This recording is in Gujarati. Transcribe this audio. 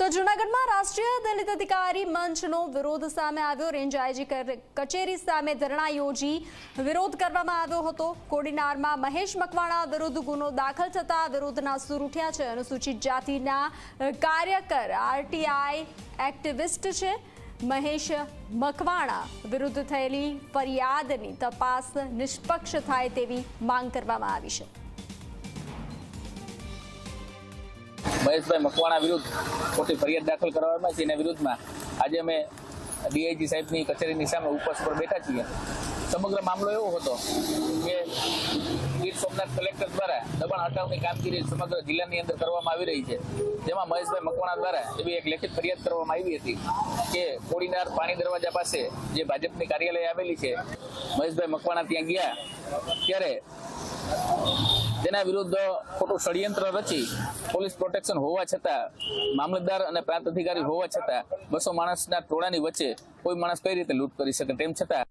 તો જૂનાગઢમાં રાષ્ટ્રીય દલિત અધિકારી મંચનો વિરોધ સામે આવ્યો. રેન્જ આઈજી કચેરી સામે ધરણા યોજી વિરોધ કરવામાં આવ્યો હતો. કોડીનારમાં મહેશ મકવાણા વિરુદ્ધ ગુનો દાખલ થતા વિરોધના સૂર ઉઠ્યા છે. અનુસૂચિત જાતિના કાર્યકર આરટીઆઈ એક્ટિવિસ્ટ છે. મહેશ મકવાણા વિરુદ્ધ થયેલી ફરિયાદની તપાસ નિષ્પક્ષ થાય તેવી માંગ કરવામાં આવી છે. મહેશભાઈ મકવાણા વિરુદ્ધ ખોટી ફરિયાદ દાખલ કરવામાં છે. એના વિરુદ્ધમાં આજે અમે ડીઆઈજી સાહેબની કચેરીની સામે ઉપવાસ પર બેઠા છીએ. સમગ્ર મામલો એવો હતો કે ગીર સોમનાથ કલેક્ટર દ્વારા દબાણ હટાવની કામગીરી સમગ્ર જિલ્લાની અંદર કરવામાં આવી રહી છે. જેમાં મહેશભાઈ મકવાણા દ્વારા એવી એક લેખિત ફરિયાદ કરવામાં આવી હતી કે કોડીનાર પાણી દરવાજા પાસે જે ભાજપની કાર્યાલય આવેલી છે, મહેશભાઈ મકવાણા ત્યાં ગયા ત્યારે તેના વિરુદ્ધ ખોટું ષડયંત્ર રચી પોલીસ પ્રોટેક્શન હોવા છતાં, મામલતદાર અને પ્રાંત અધિકારી હોવા છતાં, બસો માણસના ટોળાની વચ્ચે કોઈ માણસ કઈ રીતે લૂંટ કરી શકે તેમ છતાં